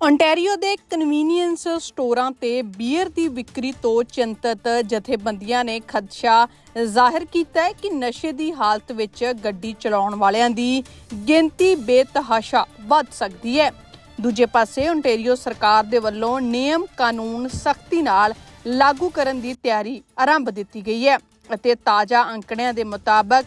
Ontario ਦੇ convenience ਸਟੋਰਾਂ ਤੇ ਬੀਅਰ ਦੀ ਵਿਕਰੀ ਤੋਂ ਚਿੰਤਤ ਜਥੇਬੰਦੀਆਂ ਨੇ ਖਦਸ਼ਾ ਜ਼ਾਹਿਰ ਕੀਤਾ ਹੈ ਕਿ ਨਸ਼ੇ ਦੀ ਹਾਲਤ ਵਿੱਚ ਗੱਡੀ ਚਲਾਉਣ ਵਾਲਿਆਂ ਦੀ ਗਿਣਤੀ ਬੇਤਹਾਸ਼ਾ ਵੱਧ ਸਕਦੀ ਹੈ। ਦੂਜੇ ਪਾਸੇ ਓਨਟਾਰੀਓ ਸਰਕਾਰ ਦੇ ਵੱਲੋਂ ਨਿਯਮ ਕਾਨੂੰਨ ਸਖਤੀ ਨਾਲ ਲਾਗੂ ਕਰਨ ਦੀ ਤਿਆਰੀ ਆਰੰਭ ਦਿੱਤੀ ਗਈ ਹੈ ਅਤੇ ਤਾਜ਼ਾ ਅੰਕੜਿਆਂ ਦੇ ਮੁਤਾਬਕ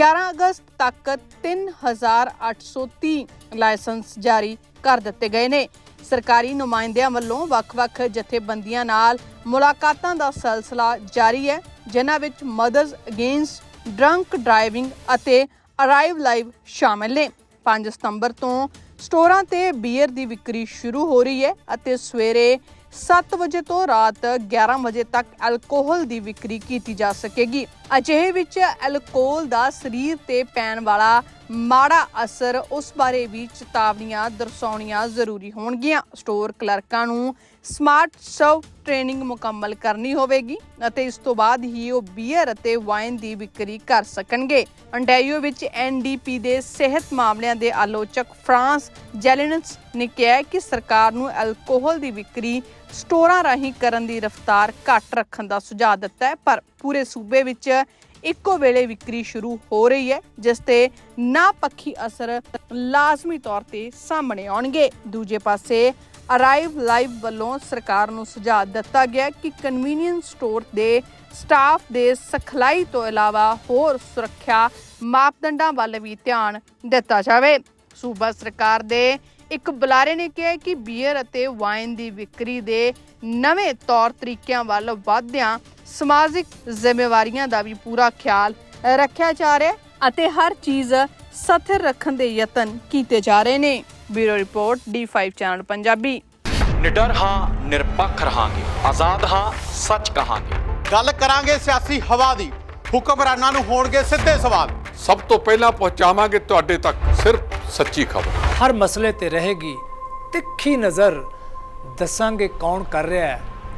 11 ਅਗਸਤ ਤੱਕ 3830 ਲਾਇਸੈਂਸ ਜਾਰੀ ਕਰ ਦਿੱਤੇ ਗਏ ਨੇ। ਸਰਕਾਰੀ ਨੁਮਾਇੰਦਿਆਂ ਵੱਲੋਂ ਵੱਖ-ਵੱਖ ਜਥੇਬੰਦੀਆਂ ਨਾਲ ਮੁਲਾਕਾਤਾਂ ਦਾ ਸਿਲਸਿਲਾ ਜਾਰੀ ਹੈ, ਜਿਨ੍ਹਾਂ ਵਿੱਚ ਮਦਰਸ ਅਗੇਂਸਟ ਡਰੰਕ ਡਰਾਈਵਿੰਗ ਅਤੇ ਅਰਾਈਵ ਲਾਈਵ ਸ਼ਾਮਲ ਨੇ। 5 ਸਤੰਬਰ ਤੋਂ ਸਟੋਰਾਂ ਤੇ ਬੀਅਰ ਦੀ ਵਿਕਰੀ ਸ਼ੁਰੂ ਹੋ ਰਹੀ ਹੈ ਅਤੇ ਸਵੇਰੇ 7 ਵਜੇ ਤੋਂ ਰਾਤ 11 ਵਜੇ ਤੱਕ ਅਲਕੋਹਲ ਦੀ ਵਿਕਰੀ ਕੀਤੀ ਜਾ ਸਕੇਗੀ। ਅਜਿਹੇ ਵਿੱਚ ਅਲਕੋਹਲ ਦਾ ਸਰੀਰ ਤੇ ਪੈਣ ਵਾਲਾ ਮਾੜਾ ਅਸਰ ਉਸ ਬਾਰੇ ਵੀ ਚੇਤਾਵਨੀਆਂ ਦਰਸਾਉਣੀਆਂ ਜ਼ਰੂਰੀ ਹੋਣਗੀਆਂ। ਸਟੋਰ ਕਲਰਕਾਂ ਨੂੰ ਸਮਾਰਟ ਸਰਵ ਟ੍ਰੇਨਿੰਗ ਮੁਕੰਮਲ ਕਰਨੀ ਹੋਵੇਗੀ ਅਤੇ ਇਸ ਤੋਂ ਬਾਅਦ ਹੀ ਉਹ ਬੀਅਰ ਅਤੇ ਵਾਈਨ ਦੀ ਵਿਕਰੀ ਕਰ ਸਕਣਗੇ। ਅੰਟਾਰੀਓ ਵਿੱਚ ਐਨਡੀਪੀ ਦੇ ਸਿਹਤ ਮਾਮਲਿਆਂ ਦੇ ਆਲੋਚਕ ਫਰਾਂਸ ਜੈਲਿਨਸ ਨੇ ਕਿਹਾ ਕਿ ਸਰਕਾਰ ਨੂੰ ਅਲਕੋਹਲ ਦੀ ਵਿਕਰੀ ਸਟੋਰਾਂ ਰਾਹੀਂ ਕਰਨ ਦੀ ਰਫ਼ਤਾਰ ਘੱਟ ਰੱਖਣ ਦਾ ਸੁਝਾਅ ਦਿੱਤਾ ਹੈ, ਪਰ ਪੂਰੇ ਸੂਬੇ ਵਿੱਚ ਇੱਕੋ ਵੇਲੇ ਵਿਕਰੀ ਸ਼ੁਰੂ ਹੋ ਰਹੀ ਹੈ, ਜਿਸ ਤੇ ਨਾ ਪੱਖੀ ਅਸਰ ਲਾਜ਼ਮੀ ਤੌਰ ਤੇ ਸਾਹਮਣੇ ਆਉਣਗੇ। ਦੂਜੇ ਪਾਸੇ ਅਰਾਈਵ ਲਾਈਵ ਵੱਲੋਂ ਸਰਕਾਰ ਨੂੰ ਸੁਝਾਅ ਦਿੱਤਾ ਗਿਆ ਕਿ ਕਨਵੀਨੀਅੰਸ ਸਟੋਰ ਦੇ ਸਟਾਫ ਦੇ ਸਖਲਾਈ ਤੋਂ ਇਲਾਵਾ ਹੋਰ ਸੁਰੱਖਿਆ ਮਾਪਦੰਡਾਂ ਵੱਲ ਵੀ ਧਿਆਨ ਦਿੱਤਾ ਜਾਵੇ। ਸੂਬਾ ਸਰਕਾਰ ਦੇ ਇੱਕ ਬੁਲਾਰੇ ਨੇ ਕਿਹਾ ਕਿ ਬੀਅਰ ਅਤੇ ਵਾਈਨ ਦੀ ਵਿਕਰੀ ਦੇ ਨਵੇਂ ਤੌਰ ਤਰੀਕਿਆਂ ਵੱਲ ਵਧਦਿਆਂ ਸਮਾਜਿਕ ਜ਼ਿੰਮੇਵਾਰੀਆਂ ਦਾ ਵੀ ਪੂਰਾ ਖਿਆਲ ਰੱਖਿਆ ਜਾ ਰਿਹਾ ਹੈ ਅਤੇ ਹਰ ਚੀਜ਼ ਸਥਿਰ ਰੱਖਣ ਦੇ ਯਤਨ ਕੀਤੇ ਜਾ ਰਹੇ ਨੇ। Bureau report D5 channel Punjabi. ਨਿਡਰ ਹਾਂ ਨਿਰਪੱਖ ਰਹਾਂਗੇ। ਆਜ਼ਾਦ ਹਾਂ ਸੱਚ ਕਹਾਂਗੇ। ਗੱਲ ਕਰਾਂਗੇ ਸਿਆਸੀ ਹਵਾ ਦੀ। ਹੁਕਮਰਾਨਾਂ ਨੂੰ ਹੋਣਗੇ ਸਿੱਧੇ ਸਵਾਲ। ਸਭ ਤੋਂ ਪਹਿਲਾਂ ਪਹੁੰਚਾਵਾਂਗੇ ਤੁਹਾਡੇ ਤੱਕ ਸਿਰਫ ਸੱਚੀ ਖਬਰ। ਹਰ ਮਸਲੇ ਤੇ ਰਹੇਗੀ ਤਿੱਖੀ ਨਜ਼ਰ। ਦੱਸਾਂਗੇ ਕੌਣ ਕਰ ਰਿਹਾ ਹੈ।